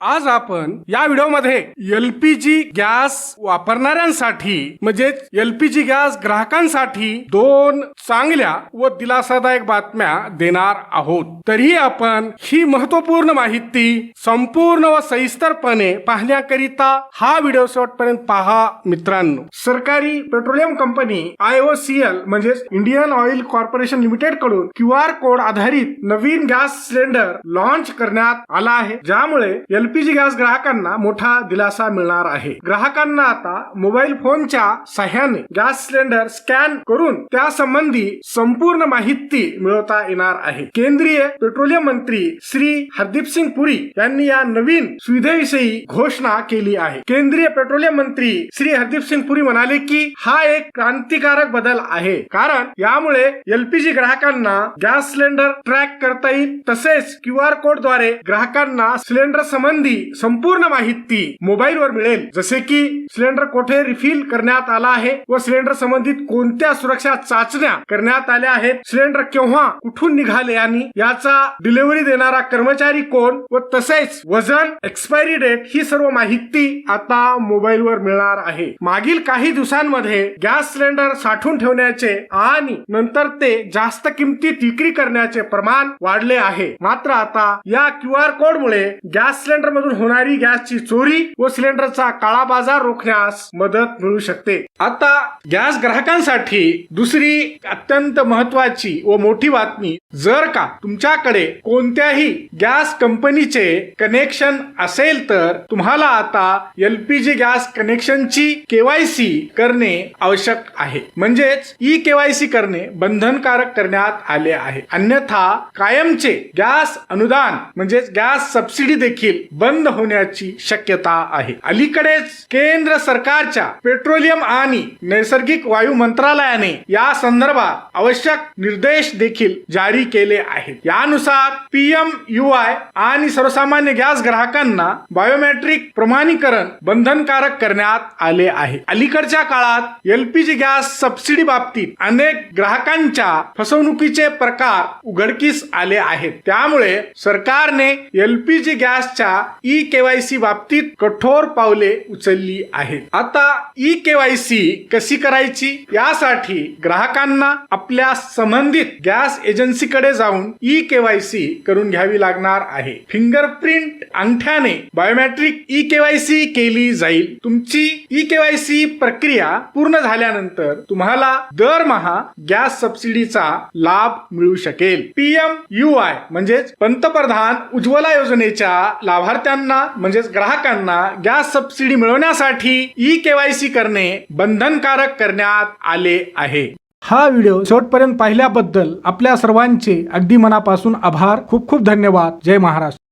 आज आपण या व्हिडिओमध्ये एलपीजी गॅस वापरणाऱ्यांसाठी म्हणजेच एलपीजी गॅस ग्राहकांसाठी दोन चांगल्या व दिलासादायक बातम्या देणार आहोत. तरीही आपण ही महत्त्वपूर्ण माहिती संपूर्ण व सविस्तरपणे पाहण्याकरिता हा व्हिडिओ शेवटपर्यंत पहा मित्रांनो. सरकारी petroleum company I O C L म्हणजेच इंडियन ऑइल कॉर्पोरेशन लिमिटेडकडून क्यू आर कोड आधारित नवीन गॅस सिलेंडर लॉन्च करण्यात आला आहे. ज्यामुळे एलपीजी गॅस ग्राहकांना मोठा दिलासा मिळणार आहे. ग्राहकांना आता मोबाईल फोनच्या सहाय्याने गॅस सिलेंडर स्कॅन करून त्यासंबंधी संपूर्ण माहिती मिळवता येणार आहे. केंद्रीय पेट्रोलियम मंत्री श्री हरदीप सिंग पुरी यांनी या नवीन सुविधेविषयी घोषणा केली आहे. केंद्रीय पेट्रोलियम मंत्री श्री हरदीप सिंग पुरी म्हणाले की हा एक क्रांतिकारक बदल आहे. कारण यामुळे एलपीजी ग्राहकांना गॅस सिलेंडर ट्रॅक करता येईल. तसेच क्यू आर कोडद्वारे ग्राहकांना सिलेंडर संबंधी संपूर्ण माहिती मोबाईल वर मिळेल. जसे की सिलेंडर कोठे रिफिल करण्यात आला आहे व सिलेंडर संबंधित कोणत्या सुरक्षा चाचण्या करण्यात आल्या आहेत सिलेंडर केव्हा कुठून निघाले आणि याचा डिलिव्हरी देणारा कर्मचारी कोण व तसेच वजन एक्सपायरी डेट ही सर्व माहिती आता मोबाईल वर मिळणार आहे. मागील काही दिवसांमध्ये गॅस सिलेंडर साठवून ठेवण्याचे आणि नंतर ते जास्त किमतीत विक्री करण्याचे प्रमाण वाढले आहे. मात्र आता या क्यू आर कोड मुळे गॅस सिलेंडर मधून होणारी गॅसची चोरी व सिलेंडरचा काळा बाजार रोखण्यास मदत मिळू शकते. आता गॅस ग्राहकांसाठी दुसरी अत्यंत महत्वाची व मोठी बातमी जर का तुमच्याकडे कोणत्याही गॅस कंपनीचे कनेक्शन असेल तर तुम्हाला आता एलपीजी गॅस कनेक्शनची केवायसी करणे आवश्यक आहे. म्हणजेच ई केवायसी करणे बंधनकारक करण्यात आले आहे. अन्यथा कायमचे गॅस अनुदान म्हणजेच गॅस सबसिडी देखील बंद होण्याची शक्यता आहे. अलीकडेच केंद्र सरकारच्या पेट्रोलियम आणि नैसर्गिक वायू मंत्रालयाने या संदर्भात आवश्यक निर्देश देखील जारी केले आहेत. यानुसार पीएम यू आय आणि सर्वसामान्य गॅस ग्राहकांना बायोमेट्रिक प्रमाणीकरण बंधनकारक करण्यात आले आहे. अलीकडच्या काळात एलपीजी गॅस सबसिडी बाबतीत अनेक ग्राहकांच्या फसवणुकीचे प्रकार उघडकीस आले आहेत. त्यामुळे सरकारने एलपीजी गॅसच्या ई केवायसी बाबतीत कठोर पावले उचलली आहेत. आता ई केवायसी कशी करायची? यासाठी ग्राहकांना आपल्या संबंधित गॅस एजन्सीकडे जाऊन ई केवायसी करून घ्यावी लागणार आहे. फिंगरप्रिंट अंगठ्याने बायोमॅट्रिक ई केवायसी केली जाईल. तुमची ई केवायसी प्रक्रिया पूर्ण झाल्यानंतर तुम्हाला दरमहा गॅस सबसिडीचा लाभ मिळू शकेल. पीएम यू आय म्हणजेच पंतप्रधान उज्ज्वला योजनेच्या लाभ लाभार्थ्यांना म्हणजेच ग्राहकांना गॅस सबसिडी मिळवण्यासाठी ई केवायसी करणे बंधनकारक करण्यात आले आहे. हा व्हिडिओ शेवटपर्यंत पाहिल्याबद्दल आपल्या सर्वांचे अगदी मनापासून आभार. खूप खूप धन्यवाद. जय महाराष्ट्र.